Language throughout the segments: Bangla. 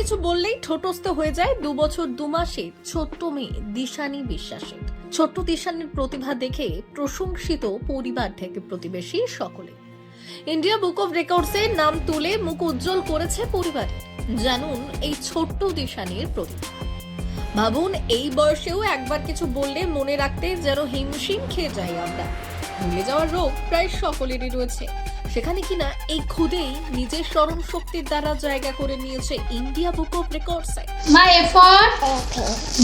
কিছু বললেই ঠোঁটস্থ হয়ে যায় দু বছর দু মাসের ছোট্ট মেয়ে দিশানি বিশ্বাসের। ছোট্ট দিশানির প্রতিভা দেখে প্রশংসিত পরিবার থেকে প্রতিবেশী সকলে। ইন্ডিয়া বুক অফ রেকর্ডসে নাম তুলে মুখ উজ্জ্বল করেছে পরিবারের জানুন এই ছোট্ট দিশানির প্রতিভা। ভাবুন এই বয়সেও একবার কিছু বললে মনে রাখতে যেন হিমশিম খেয়ে যাই আমরা। ভুলে যাওয়ার রোগ প্রায় সকলেরই রয়েছে। সেখানে কিনা এই খুদেই নিজের স্মরণ শক্তির দ্বারা জায়গা করে নিয়েছে ইন্ডিয়া বুক অফ রেকর্ডসে My A for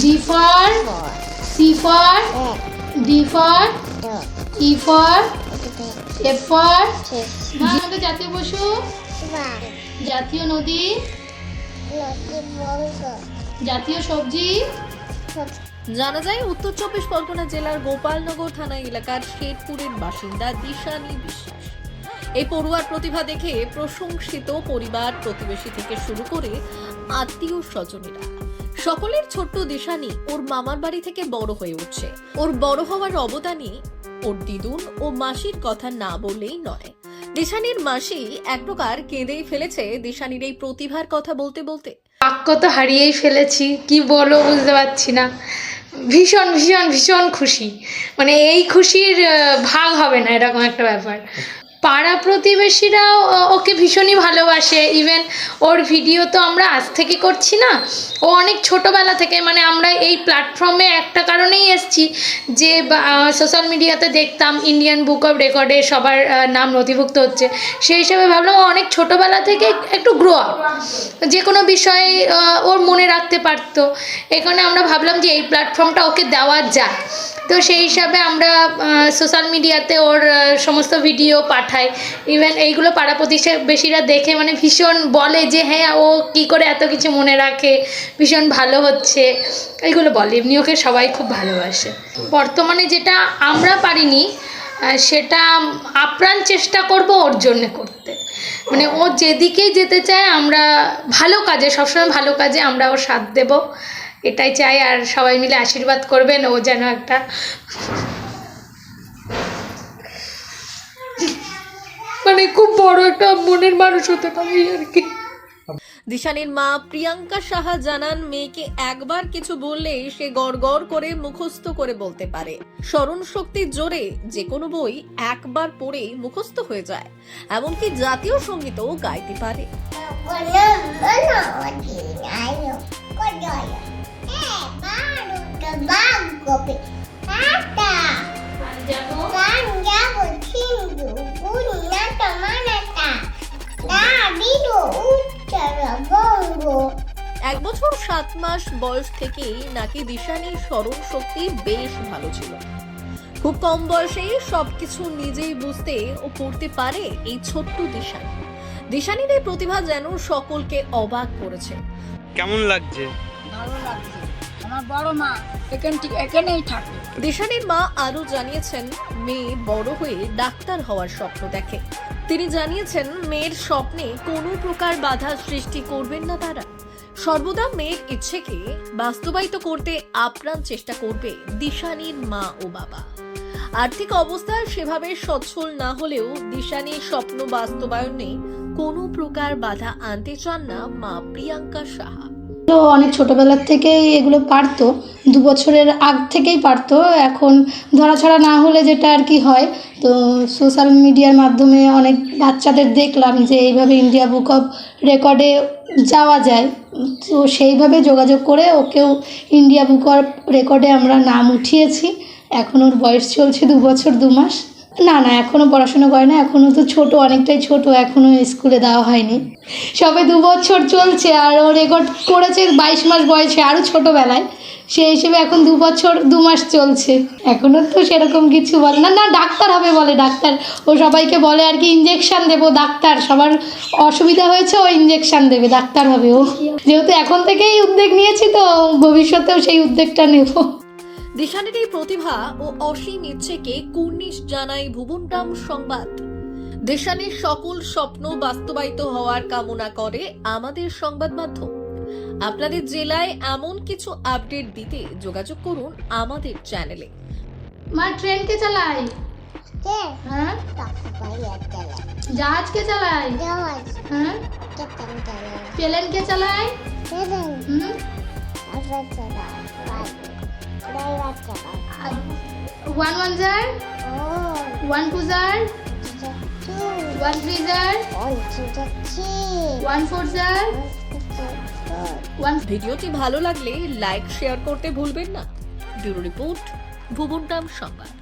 B for C for D for E for F for মা, আমাদের জাতীয় পশু? জাতীয় নদী? জাতীয় সবজি? জানা যায়, উত্তর চব্বিশ পরগনা জেলার গোপালনগর থানা এলাকার শেরপুরের বাসিন্দা দিশানি বিশ্বাস এই পড়ুয়ার প্রতিভা দেখে প্রশংসিত পরিবার প্রতিবেশী থেকে শুরু করে আত্মীয় স্বজনেরা। সকলের ছোট্ট দিশানি ওর মামার বাড়ি থেকে বড় হয়ে উঠছে। ওর বড় হওয়ার অবদানে ওর দিদুন ও মাসির কথা না বললেই নয়। দিশানির মাসি এক প্রকার কেঁদেই ফেলেছে দিশানির এই প্রতিভার কথা বলতে বলতে। বাক্য তো হারিয়েই ফেলেছি, কি বলো বুঝতে পারছি না। ভীষণ ভীষণ ভীষণ খুশি। মানে এই খুশির ভাগ হবে না এরকম একটা ব্যাপার। পাড়া প্রতিবেশীরাও ওকে ভীষণই ভালোবাসে। ইভেন ওর ভিডিও তো আমরা আজ থেকে করছি না। ও অনেক ছোটোবেলা থেকে মানে আমরা এই প্ল্যাটফর্মে একটা কারণেই এসছি যে সোশ্যাল মিডিয়াতে দেখতাম ইন্ডিয়ান বুক অফ রেকর্ডে সবার নাম নথিভুক্ত হচ্ছে। সেই হিসাবে ভাবলাম অনেক ছোটোবেলা থেকে একটু গ্রো আপ যে কোনো বিষয়ে ওর মনে রাখতে পারতো। এখানে আমরা ভাবলাম যে এই প্ল্যাটফর্মটা ওকে দেওয়া যায় তো সেই হিসাবে আমরা সোশ্যাল মিডিয়াতে ওর সমস্ত ভিডিও পাঠাই। ইভেন এইগুলো পাড়া প্রতিবেশীরা দেখে মানে ভীষণ বলে যে হ্যাঁ ও কি করে এত কিছু মনে রাখে? ভীষণ ভালো হচ্ছে। এইগুলো বলে। এমনি ওকে সবাই খুব ভালোবাসে। বর্তমানে যেটা আমরা পারিনি সেটা আপ্রাণ চেষ্টা করব ওর জন্য করতে। মানে ও যেদিকেই যেতে চায়, আমরা ভালো কাজে, সবসময় ভালো কাজে আমরা ওর সাথ দেব। এটাই চাই আর সবাই মিলে আশীর্বাদ করবেন ও যেন একটা মানে খুব বড় একটা মনের মানুষ হতে পারে আর কি দিশানির মা প্রিয়াঙ্কা সাহা জানান মেয়েকে একবার কিছু বললে সে গড়গড় করে মুখস্থ করে বলতে পারে স্মরণ শক্তির জোরে যে কোনো বই একবার পড়েই মুখস্থ হয়ে যায় এমনকি জাতীয় সঙ্গীতও গাইতে পারে এক বছর সাত মাস বয়স থেকেই নাকি দিশানির স্মরণ শক্তি বেশ ভালো ছিল। খুব কম বয়সেই সবকিছু নিজেই বুঝতে ও পড়তে পারে এই ছোট্ট দিশানি। দিশানির এই প্রতিভা যেন সকলকে অবাক করেছে। কেমন লাগছে? দিশানির মা আরও জানিয়েছেন, মেয়ে বড় হয়ে ডাক্তার হওয়ার স্বপ্ন দেখে। তিনি জানিয়েছেন, মেয়ের স্বপ্নে কোনো প্রকার বাধা সৃষ্টি করবেন না তারা। সর্বদা মেয়ের ইচ্ছেকে বাস্তবায়িত করতে আপ্রাণ চেষ্টা করবে দিশানির মা ও বাবা। আর্থিক অবস্থা সেভাবে সচ্ছল না হলেও দিশানির স্বপ্ন বাস্তবায়নে কোনো প্রকার বাধা আনতে চান না মা প্রিয়াঙ্কা সাহা। ও অনেক ছোটোবেলার থেকেই এগুলো পারতো, দু বছরের আগ থেকেই পারতো। এখন ধরাছড়া না হলে যেটা আর কি হয়, তো সোশ্যাল মিডিয়ার মাধ্যমে অনেক বাচ্চাদের দেখলাম যে এইভাবে ইন্ডিয়া বুক অফ রেকর্ডে যাওয়া যায়। তো সেইভাবে যোগাযোগ করে ওকেও ইন্ডিয়া বুক অফ রেকর্ডে আমরা নাম উঠিয়েছি। এখন ওর বয়স চলছে দু বছর দু মাস। না না এখনও পড়াশোনা করে না এখনও তো ছোট, অনেকটাই ছোট এখনও স্কুলে দেওয়া হয়নি। সবে দু বছর চলছে আর ও রেকর্ড করেছে বাইশ মাস বয়সে আরও ছোটোবেলায়। সেই হিসেবে এখন দু বছর, দু মাস চলছে। এখনও তো সেরকম কিছু বলে, না না, ডাক্তার হবে বলে, ডাক্তার। ও সবাইকে বলে আর কি ইঞ্জেকশান দেবো, ডাক্তার। সবার অসুবিধা হয়েছে, ও ইঞ্জেকশান দেবে, ডাক্তার হবে ও। যেহেতু এখন থেকেই উদ্যোগ নিয়েছি তো, ভবিষ্যতেও সেই উদ্যোগটা নেব। দিশানির এই প্রতিভা ও অসীম ইচ্ছেকে কুর্নিশ জানায় ভুবনরাম সংবাদ। দেশানির সকল স্বপ্ন বাস্তবায়িত হওয়ার কামনা করে আমাদের সংবাদ মাধ্যম। আপনাদের জেলায় এমন কিছু আপডেট দিতে যোগাযোগ করুন আমাদের চ্যানেলে। মা ট্রেন কে চালায়? হ্যাঁ? জাহাজ কে চালায়? হ্যাঁ? প্লেন কে চালায়? হুম। One jar one two jar one three jar one four jar ভিডিওটি ভালো লাগলে লাইক, শেয়ার করতে ভুলবেন না। ব্যুরো রিপোর্ট ভুবন সংবাদ।